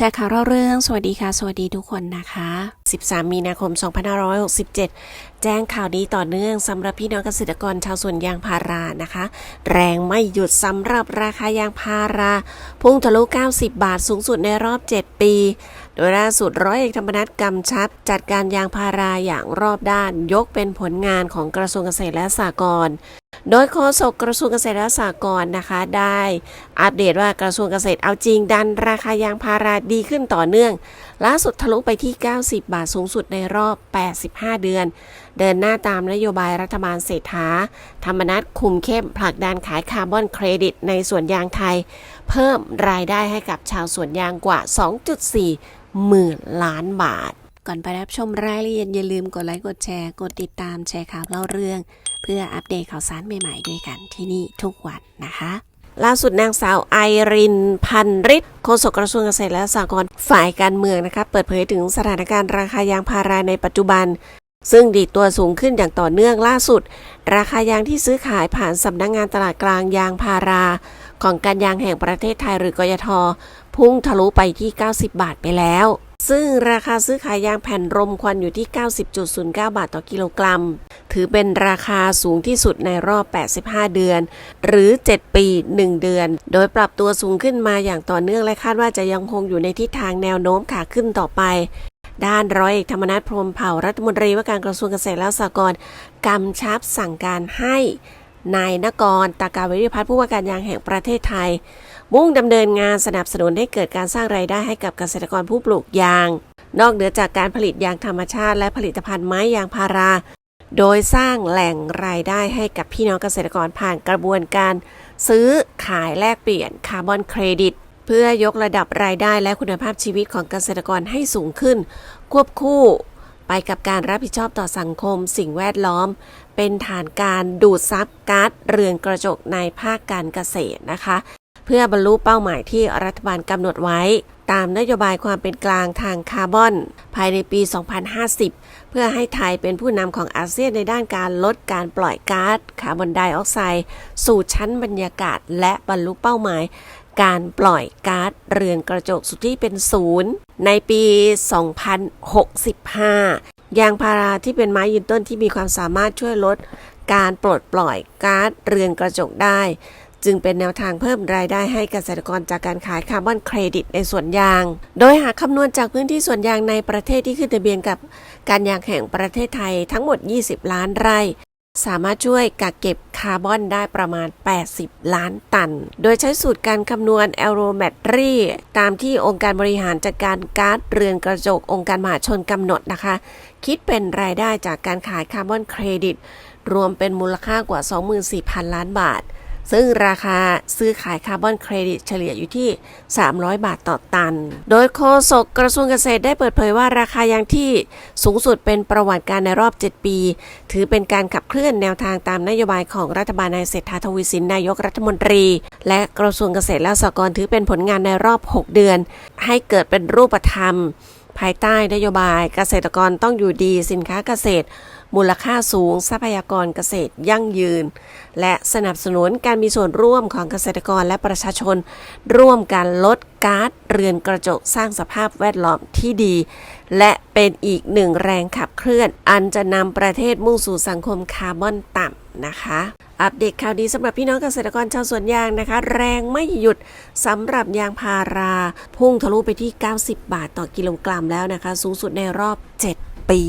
แชร์ข่าวเล่าเรื่อง สวัสดีค่ะ สวัสดีทุกคนนะคะ 13 มีนาคม 2567 แจ้งข่าวดีต่อเนื่องสำหรับพี่น้องเกษตรกรชาวสวนยางพารานะคะ แรงไม่หยุดสำหรับราคายางพารา พุ่งทะลุ 90 บาทสูงสุดในรอบ 7 ปี โดยล่าสุดร้อยเอกธรรมนัฐกำชับ จัดการยางพาราอย่างรอบด้านยกเป็นผลงานของกระทรวงเกษตรและสหกรณ์ โดยโฆษกกระทรวงเกษตรและสหกรณ์นะคะ ได้อัปเดตว่ากระทรวงเกษตรเอาจริงดันราคายางพาราดีขึ้นต่อเนื่อง ล่าสุดทะลุไปที่ 90 บาทสูงสุดในรอบ 85 เดือน เดินหน้าตามนโยบายรัฐบาลเศรษฐา ธรรมนัฐคุมเข้มผลักดันขายคาร์บอนเครดิตในสวนยางไทย เพิ่มรายได้ให้กับชาวสวนยางกว่า 2.4 หมื่นล้านบาท ก่อนไปรับชมรายละเอียดอย่าลืมกดไลค์กดแชร์ กดติดตามแชร์ข่าวเล่าเรื่อง เพื่ออัปเดตข่าวสารใหม่ๆด้วยกันที่นี่ทุกวันนะคะล่าสุดนางสาวไอรินพันฤทธิ์โฆษกกระทรวงเกษตรและสหกรณ์ฝ่ายการเมืองนะคะเปิดเผยถึงสถานการณ์ราคายางพาราในปัจจุบัน ซึ่งดีดตัวสูงขึ้นอย่างต่อเนื่องล่าสุด ราคายางที่ซื้อขายผ่านสำนักงงานตลาดกลางยางพารา ของการยางแห่งประเทศไทยหรือกยท พุ่งทะลุไปที่ 90 บาทไปแล้ว ซึ่งราคาซื้อขายยางแผ่นรมควันอยู่ที่ 90.09 บาทต่อกิโลกรัม ถือเป็นราคาสูงที่สุดในรอบ 85 เดือน หรือ 7 ปี 1 เดือน โดยปรับตัวสูงขึ้นมาอย่างต่อเนื่องและคาดว่าจะยังคงอยู่ในทิศทางแนวโน้มขาขึ้นต่อไป ด้านร้อยเอกธรรมนัฐพรมเผ่ารัฐมนตรีว่าการกระทรวงเกษตรและสหกรณ์กำชับสั่งการให้ นายนกรตากาวิริพัฒน์ผู้ว่าการยางแห่งประเทศไทย มุ่งดำเนินงานสนับสนุนให้เกิดการสร้างรายได้ให้กับเกษตรกรผู้ปลูกยาง นอกเหนือจากการผลิตยางธรรมชาติ และผลิตภัณฑ์ไม้ยางพารา โดยสร้างแหล่งรายได้ให้กับพี่น้องเกษตรกรผ่านกระบวนการ ซื้อขายแลกเปลี่ยนคาร์บอนเครดิตเพื่อยกระดับรายได้และคุณภาพชีวิตของเกษตรกรให้สูงขึ้น ควบคู่ไปกับการรับผิดชอบต่อสังคม สิ่งแวดล้อม เป็นฐานการดูดซับก๊าซเรือนกระจกในภาคการเกษตรนะคะ เพื่อบรรลุเป้าหมายที่รัฐบาลกำหนดไว้ ตามนโยบายความเป็นกลางทางคาร์บอน ภายในปี 2050 เพื่อให้ไทยเป็นผู้นำของอาเซียนในด้านการลดการปล่อยก๊าซคาร์บอนไดออกไซด์สู่ชั้นบรรยากาศ และบรรลุเป้าหมายการปล่อยก๊าซเรือนกระจกสุดที่เป็นศูนย์ในปี 2065 ยางพาราที่เป็นไม้ยืนต้นที่มีความสามารถช่วยลด การปลดปล่อยก๊าซเรือนกระจกได้ จึงเป็นแนวทางเพิ่มรายได้ให้เกษตรกรจากการขายคาร์บอนเครดิตในสวนยาง โดยหากคำนวณจากพื้นที่สวนยางในประเทศที่ขึ้นทะเบียนกับการยางแห่งประเทศไทยทั้งหมด 20 ล้านไร่ สามารถช่วยกักเก็บคาร์บอนได้ประมาณ 80 ล้านตัน โดยใช้สูตรการคำนวณแอโรแมตรีตามที่องค์การบริหารจัดการก๊าซเรือนกระจกองค์การมหาชนกำหนดนะคะ คิดเป็นรายได้จากการขายคาร์บอนเครดิต รวมเป็นมูลค่ากว่า 24,000 ล้านบาท ซึ่งราคาซื้อขายคาร์บอนเครดิตเฉลี่ยอยู่ที่ 300 บาทต่อตัน โดยโฆษกกระทรวงเกษตรได้เปิดเผยว่าราคายางที่สูงสุดเป็นประวัติการในรอบ 7 ปี ถือเป็นการขับเคลื่อนแนวทางตามนโยบายของรัฐบาลนายเศรษฐาทวีสินนายกรัฐมนตรี และกระทรวงเกษตรและสหกรณ์ถือเป็นผลงานในรอบ 6 เดือน ให้เกิดเป็นรูปธรรม ภายใต้นโยบายเกษตรกรต้องอยู่ดีสินค้าเกษตร มูลค่าสูง ทรัพยากรเกษตรยั่งยืน และสนับสนุนการมีส่วนร่วมของเกษตรกรและประชาชน ร่วมกันลดก๊าซเรือนกระจกสร้างสภาพแวดล้อมที่ดี และเป็นอีกหนึ่งแรงขับเคลื่อน อันจะนำประเทศมุ่งสู่สังคมคาร์บอนต่ำนะคะ อัปเดตข่าวดีสำหรับพี่น้องเกษตรกรชาวสวนยางนะคะ แรงไม่หยุดสำหรับยางพารา พุ่งทะลุไปที่ 90 บาทต่อกิโลกรัมแล้วนะคะ สูงสุดในรอบ 7 ปี